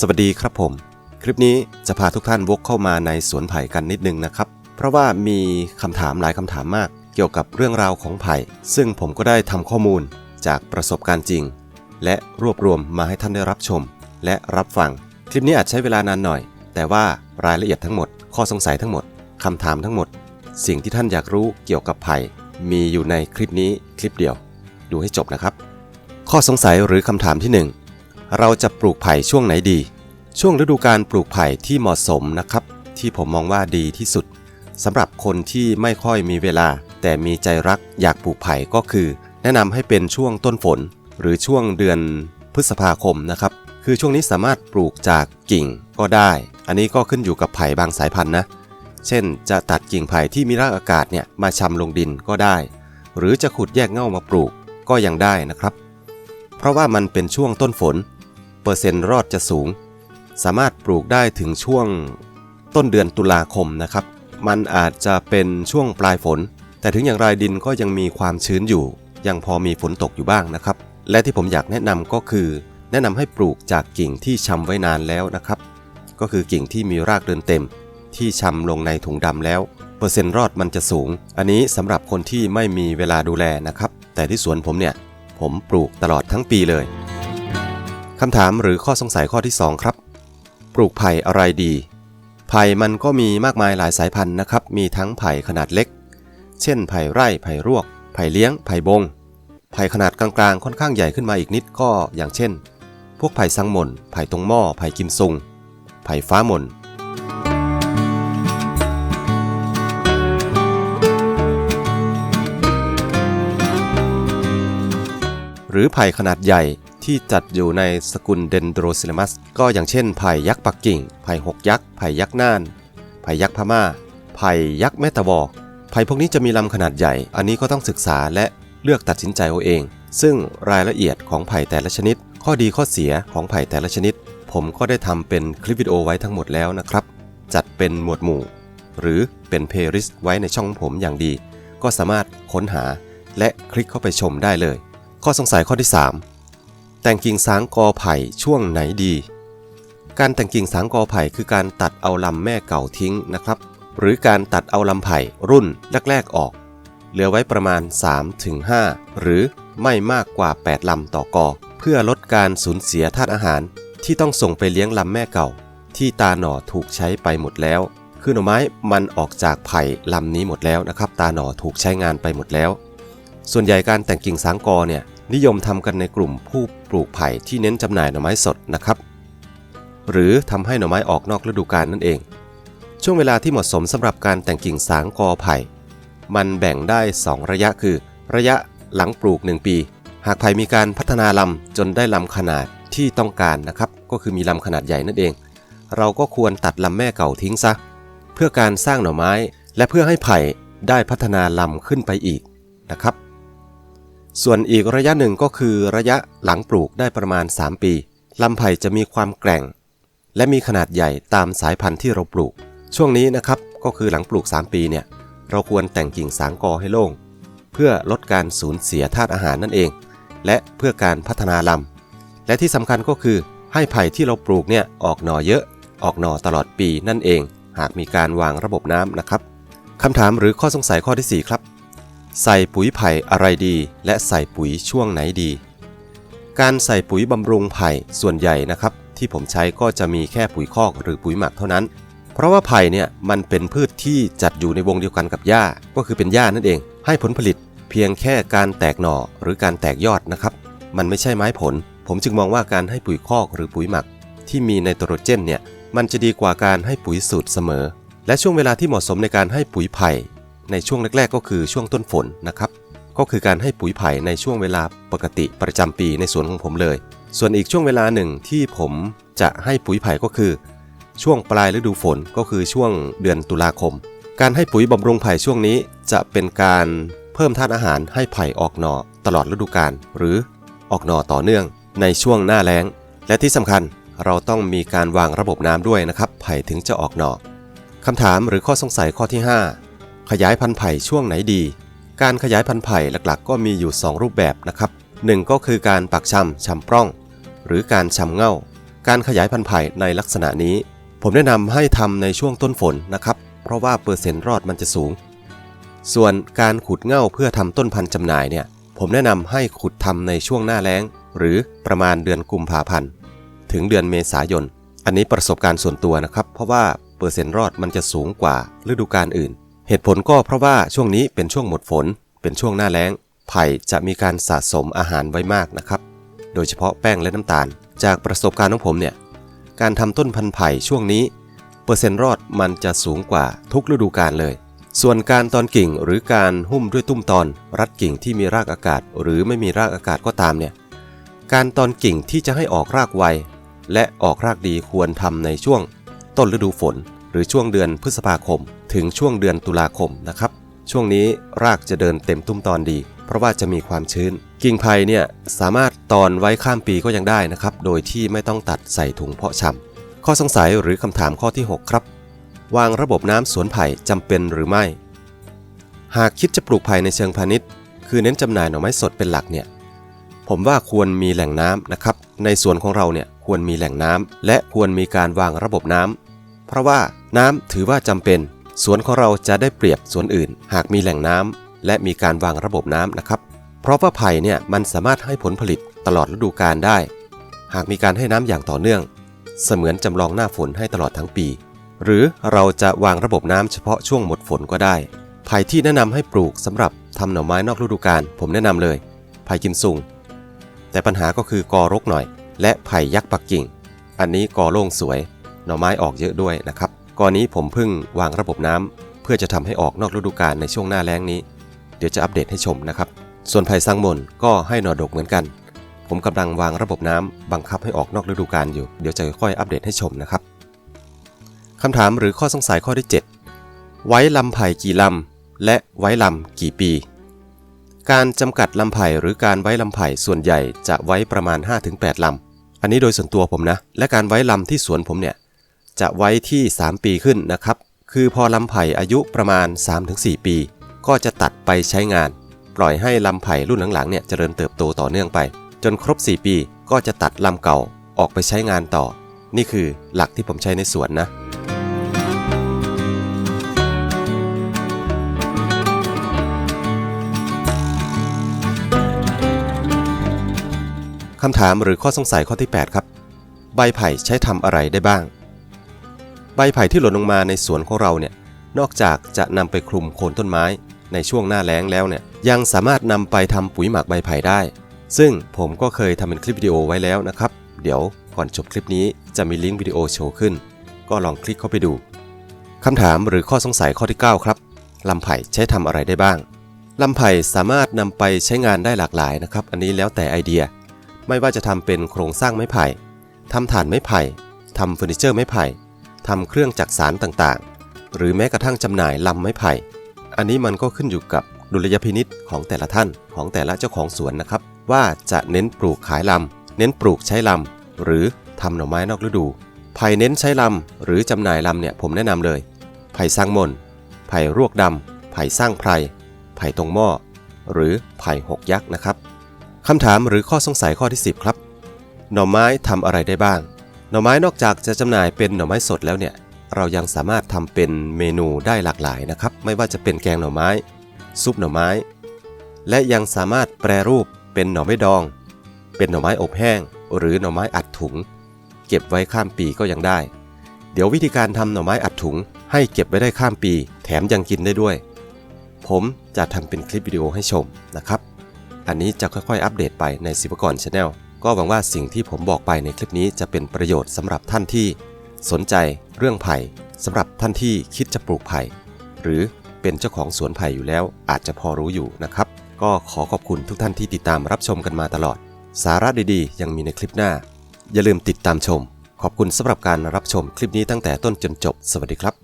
สวัสดีครับผม คลิปนี้จะพาทุกท่านวกเข้ามาในสวนไผ่กันนิดนึงนะครับ เพราะว่ามีคำถามหลายคำถามมาก เกี่ยวกับเรื่องราวของไผ่ ซึ่งผมก็ได้ทำข้อมูลจากประสบการณ์จริง และรวบรวมมาให้ท่านได้รับชม และรับฟัง คลิปนี้อาจใช้เวลานานหน่อย แต่ว่ารายละเอียดทั้งหมด ข้อสงสัยทั้งหมดคำถามทั้งหมด สิ่งที่ท่านอยากรู้เกี่ยวกับไผ่มีอยู่ในคลิปนี้คลิปเดียว ดูให้จบนะครับ ข้อสงสัยหรือคำถามที่หนึ่ง เราจะปลูกไผ่ช่วงไหนดี ช่วงฤดูการปลูกไผ่ที่เหมาะสมนะครับ ที่ผมมองว่าดีที่สุดสำหรับคนที่ไม่ค่อยมีเวลา แต่มีใจรักอยากปลูกไผ่ก็คือ แนะนำให้เป็นช่วงต้นฝน หรือช่วงเดือนพฤษภาคมนะครับ คือช่วงนี้สามารถปลูกจากกิ่งก็ได้ อันนี้ก็ขึ้นอยู่กับไผ่บางสายพันธุ์นะ เช่น จะตัดกิ่งไผ่ที่มีรากอากาศเนี่ยมาชำลงดินก็ได้ หรือจะขุดแยกเง่ามาปลูกก็ยังได้นะครับ เพราะว่ามันเป็นช่วงต้นฝน เปอร์เซ็นต์รอดจะสูง สามารถปลูกได้ถึงช่วงต้นเดือนตุลาคมนะครับ มันอาจจะเป็นช่วงปลายฝน แต่ถึงอย่างไรดินก็ยังมีความชื้นอยู่ ยังพอมีฝนตกอยู่บ้างนะครับ และที่ผมอยากแนะนำก็คือ แนะนำให้ปลูกจากกิ่งที่ชำไว้นานแล้วนะครับ ก็คือกิ่งที่มีรากเดินเต็ม ที่ชำลงในถุงดำแล้ว เปอร์เซ็นต์รอดมันจะสูง อันนี้สำหรับคนที่ไม่มีเวลาดูแลนะครับ แต่ที่สวนผมเนี่ย ผมปลูกตลอดทั้งปีเลย คำถามหรือข้อสงสัยข้อที่ 2 ครับ ปลูกไผ่อะไรดี ไผ่มันก็มีมากมายหลายสายพันธุ์นะครับ มีทั้งไผ่ขนาดเล็ก เช่น ไผ่ไร่ ไผ่รวก ไผ่เลี้ยง ไผ่บง ไผ่ขนาดกลางๆ ค่อนข้างใหญ่ขึ้นมาอีกนิดก็อย่างเช่น พวกไผ่ซังหม่น ไผ่ตรงหม้อ ไผ่กิมซุง ไผ่ฟ้าหม่นหรือไผ่ขนาดใหญ่ ที่จัดอยู่ในสกุลเดนโดรซิลมัส ก็อย่างเช่นไผ่ยักษ์ปักกิ่ง ไผ่หกยักษ์ ไผ่ยักษ์น่าน ไผ่ยักษ์พม่า ไผ่ยักษ์แมตะวอไผ่พวกนี้จะมีลำขนาดใหญ่ อันนี้ก็ต้องศึกษาและเลือกตัดสินใจเอาเอง ซึ่งรายละเอียดของไผ่แต่ละชนิด ข้อดีข้อเสียของไผ่แต่ละชนิด ผมก็ได้ทำเป็นคลิปวิดีโอไว้ทั้งหมดแล้วนะครับ จัดเป็นหมวดหมู่ หรือเป็นเพลย์ลิสต์ไว้ในช่องผมอย่างดี ก็สามารถค้นหาและคลิกเข้าไปชมได้เลย ข้อสงสัยข้อที่ 3 แต่งกิ่งสางกอไผ่ช่วงไหนดี การแต่งกิ่งสางกอไผ่คือการตัดเอาลำแม่เก่าทิ้งนะครับ หรือการตัดเอาลำไผ่รุ่นแรกๆออก เหลือไว้ประมาณ 3-5 หรือไม่มากกว่า 8 ลำต่อกอ เพื่อลดการสูญเสียธาตุอาหาร ที่ต้องส่งไปเลี้ยงลำแม่เก่า ที่ตาหน่อถูกใช้ไปหมดแล้ว คือหน่อไม้มันออกจากไผ่ลำนี้หมดแล้วนะครับ ตาหน่อถูกใช้งานไปหมดแล้ว ส่วนใหญ่การแต่งกิ่งสางกอเนี่ยนิยมทำกันในกลุ่มผู้ ลูกไผ่ที่เน้นจำหน่ายหน่อไม้สดนะครับ หรือทำให้หน่อไม้ออกนอกฤดูกาลนั่นเอง ช่วงเวลาที่เหมาะสมสำหรับการแต่งกิ่งสางกอไผ่ มันแบ่งได้ 2 ระยะคือ ระยะหลังปลูก 1 ปี หากไผ่มีการพัฒนาลำจนได้ลำขนาดที่ต้องการนะครับ ก็คือมีลำขนาดใหญ่นั่นเอง เราก็ควรตัดลำแม่เก่าทิ้งซะ เพื่อการสร้างหน่อไม้ และเพื่อให้ไผ่ได้พัฒนาลำขึ้นไปอีกนะครับ ส่วนอีกระยะหนึ่งก็คือระยะหลังปลูกได้ประมาณ 3 ปีลำไผ่จะมีความแกร่ง และมีขนาดใหญ่ตามสายพันธุ์ที่เราปลูก ช่วงนี้นะครับก็คือหลังปลูก 3 ปีเนี่ยเราควรแต่งกิ่งสางกอให้โล่ง เพื่อลดการสูญเสียธาตุอาหารนั่นเอง และเพื่อการพัฒนาลำและที่สำคัญก็คือให้ไผ่ที่เราปลูกเนี่ยออกหน่อเยอะ ออกหน่อตลอดปีนั่นเอง หากมีการวางระบบน้ำนะครับคำถามหรือข้อสงสัยข้อที่ 4 ครับ ใส่ปุ๋ยไผ่อะไรดี และใส่ปุ๋ยช่วงไหนดี การใส่ปุ๋ยบำรุงไผ่ส่วนใหญ่นะครับ ที่ผมใช้ก็จะมีแค่ปุ๋ยคอกหรือปุ๋ยหมักเท่านั้น เพราะว่าไผ่เนี่ยมันเป็นพืชที่จัดอยู่ในวงเดียวกันกับหญ้า ก็คือเป็นหญ้านั่นเอง ให้ผลผลิตเพียงแค่การแตกหน่อหรือการแตกยอดนะครับ มันไม่ใช่ไม้ผล ผมจึงมองว่าการให้ปุ๋ยคอกหรือปุ๋ยหมัก ที่มีไนโตรเจนเนี่ยมันจะดีกว่าการให้ปุ๋ยสูตรเสมอ และช่วงเวลาที่เหมาะสมในการให้ปุ๋ยไผ่ ในช่วงแรกๆ ก็คือช่วงต้นฝนนะครับ ก็คือการให้ปุ๋ยไผ่ในช่วงเวลาปกติประจำปีในสวนของผมเลย ส่วนอีกช่วงเวลาหนึ่งที่ผมจะให้ปุ๋ยไผ่ก็คือ ช่วงปลายฤดูฝนก็คือช่วงเดือนตุลาคม การให้ปุ๋ยบำรุงไผ่ช่วงนี้จะเป็นการเพิ่มธาตุอาหารให้ไผ่ออกหน่อตลอดฤดูกาลหรือออกหน่อต่อเนื่องในช่วงหน้าแล้ง และที่สำคัญเราต้องมีการวางระบบน้ำด้วยนะครับ ไผ่ถึงจะออกหน่อคำถามหรือข้อสงสัยข้อที่ 5 ขยายพันธุ์ไผ่ช่วงไหนดี การขยายพันธุ์ไผ่หลักๆ ก็มีอยู่ 2 รูปแบบนะครับหนึ่งก็คือการปักชำชำปล้อง หรือการชำเง่า การขยายพันธุ์ไผ่ในลักษณะนี้ ผมแนะนำให้ทำในช่วงต้นฝนนะครับเพราะว่าเปอร์เซ็นต์รอดมันจะสูง ส่วนการขุดเง่าเพื่อทำต้นพันธุ์จำหน่ายเนี่ยผมแนะนำให้ขุดทำในช่วงหน้าแล้ง หรือประมาณเดือนกุมภาพันธ์ถึงเดือนเมษายน อันนี้ประสบการณ์ส่วนตัวนะครับ เพราะว่าเปอร์เซ็นต์รอดมันจะสูงกว่าฤดูกาลอื่น เหตุผลก็เพราะว่าช่วงนี้เป็นช่วงหมดฝน เป็นช่วงหน้าแล้ง ไผ่จะมีการสะสมอาหารไว้มากนะครับ โดยเฉพาะแป้งและน้ำตาล จากประสบการณ์ของผมเนี่ย การทำต้นพันธุ์ไผ่ช่วงนี้ เปอร์เซ็นต์รอดมันจะสูงกว่าทุกฤดูกาลเลย ส่วนการตอนกิ่งหรือการหุ้มด้วยตุ้มตอน รัดกิ่งที่มีรากอากาศ หรือไม่มีรากอากาศก็ตามเนี่ย การตอนกิ่งที่จะให้ออกรากไวและออกรากดีควรทำในช่วง ต้นฤดูฝน หรือช่วงเดือนพฤษภาคม ถึงช่วงเดือนตุลาคมนะครับ ช่วงนี้รากจะเดินเต็มตุ้มตอนดี เพราะว่าจะมีความชื้น กิ่งไผ่เนี่ยสามารถตอนไว้ข้ามปีก็ยังได้นะครับ โดยที่ไม่ต้องตัดใส่ถุงเพาะชำข้อสงสัยหรือคำถามข้อที่ 6 ครับ วางระบบน้ำสวนไผ่จำเป็นหรือไม่ หากคิดจะปลูกไผ่ในเชิงพาณิชย์ คือเน้นจำหน่ายหน่อไม้สดเป็นหลักเนี่ยผมว่าควรมีแหล่งน้ำนะครับ ในสวนของเราเนี่ยควรมีแหล่งน้ำและควรมีการวางระบบน้ำเพราะว่า น้ำถือว่าจำเป็น สวนของเราจะได้เปรียบสวนอื่น หากมีแหล่งน้ำและมีการวางระบบน้ำนะครับ เพราะว่าไผ่เนี่ยมันสามารถให้ผลผลิตตลอดฤดูกาลได้ หากมีการให้น้ำอย่างต่อเนื่อง เสมือนจำลองหน้าฝนให้ตลอดทั้งปี หรือเราจะวางระบบน้ำเฉพาะช่วงหมดฝนก็ได้ ไผ่ที่แนะนำให้ปลูกสำหรับทำหน่อไม้นอกฤดูกาลผมแนะนำเลยไผ่กิมซุง แต่ปัญหาก็คือกอรกหน่อย และไผ่ยักษ์ปักกิ่ง อันนี้กอโล่งสวย หน่อไม้ออกเยอะด้วยนะครับ ก่อนนี้ผมเพิ่งวางระบบน้ำเพื่อจะทำให้ออกนอกฤดูกาลในช่วงหน้าแล้งนี้ เดี๋ยวจะอัปเดตให้ชมนะครับ ส่วนไผ่ซังมนก็ให้หน่อดกเหมือนกัน ผมกำลังวางระบบน้ำบังคับให้ออกนอกฤดูกาลอยู่ เดี๋ยวจะค่อยอัปเดตให้ชมนะครับคำถามหรือข้อสงสัยข้อที่ 7 ไว้ลำไผ่กี่ลำ และไว้ลำกี่ปี การจำกัดลำไผ่หรือการไว้ลำไผ่ส่วนใหญ่จะไว้ประมาณ 5-8ลำ อันนี้โดยส่วนตัวผมนะ และการไว้ลำที่สวนผมเนี่ย จะไว้ที่ 3 ปีขึ้นนะครับ คือพอลำไผ่อายุประมาณ 3-4 ปี ก็จะตัดไปใช้งาน ปล่อยให้ลำไผ่รุ่นหลังๆเนี่ยเจริญเติบโตต่อเนื่องไป จนครบ 4 ปีก็จะตัดลำเก่าออกไปใช้งานต่อ นี่คือหลักที่ผมใช้ในสวนนะคำถามหรือข้อสงสัยข้อที่ 8 ครับ ใบไผ่ใช้ทำอะไรได้บ้าง ใบไผ่ที่หล่นลงมาในสวนของเราเนี่ยนอกจากจะนำไปคลุมโคนต้นไม้ ในช่วงหน้าแล้งแล้วเนี่ยยังสามารถนำไปทำปุ๋ยหมักใบไผ่ได้ ซึ่งผมก็เคยทำเป็นคลิปวิดีโอไว้แล้วนะครับ เดี๋ยวก่อนจบคลิปนี้จะมีลิงก์วิดีโอโชว์ขึ้น ก็ลองคลิกเข้าไปดูคำถามหรือข้อสงสัยข้อที่ 9 ครับลำไผ่ใช้ทำอะไรได้บ้างลำไผ่สามารถนำไปใช้งานได้หลากหลายนะครับ อันนี้แล้วแต่ไอเดีย ไม่ว่าจะทำเป็นโครงสร้างไม้ไผ่ทำฐานไม้ไผ่ทำเฟอร์นิเจอร์ไม้ไผ่ ทำเครื่องจักสารต่างๆ หรือแม้กระทั่งจำหน่ายลำไม้ไผ่ อันนี้มันก็ขึ้นอยู่กับดุลยพินิษของแต่ละท่านของแต่ละเจ้าของสวนนะครับ ว่าจะเน้นปลูกขายลำ เน้นปลูกใช้ลำ หรือทำหน่อไม้นอกฤดูไผ่เน้นใช้ลำ หรือจำหน่ายลำเนี่ยผมแนะนำเลยไผ่สร้างมนไผ่รวกดำไผ่สร้างไพรไผ่ตรงหม้อหรือไผ่หกยักษ์นะครับคำถามหรือข้อสงสัยข้อที่ 10 ครับ หน่อไม้ทำอะไรได้บ้าง น่อไม้นอกจากจะจำหน่ายเป็นหน่อไม้สดแล้วเนี่ย เรายังสามารถทำเป็นเมนูได้หลากหลายนะครับ ไม่ว่าจะเป็นแกงหน่อไม้ ซุปหน่อไม้ และยังสามารถแปรรูปเป็นหน่อไม้ดอง เป็นหน่อไม้อบแห้ง หรือหน่อไม้อัดถุง เก็บไว้ข้ามปีก็ยังได้ เดี๋ยววิธีการทำหน่อไม้อัดถุง ให้เก็บไว้ได้ข้ามปี แถมยังกินได้ด้วย ผมจะทำเป็นคลิปวิดีโอให้ชมนะครับ อันนี้จะค่อยๆ อัปเดตไปในศิวกรชาแนล ก็หวังว่าสิ่งที่ผมบอกไปในคลิปนี้จะเป็นประโยชน์สำหรับท่านที่ สนใจเรื่องไผ่สำหรับท่านที่คิดจะปลูกไผ่หรือเป็นเจ้าของสวนไผ่อยู่แล้ว อาจจะพอรู้อยู่นะครับ ก็ขอขอบคุณทุกท่านที่ติดตามรับชมกันมาตลอด สาระดีๆ ยังมีในคลิปหน้า อย่าลืมติดตามชม ขอบคุณสำหรับการรับชมคลิปนี้ตั้งแต่ต้นจนจบ สวัสดีครับ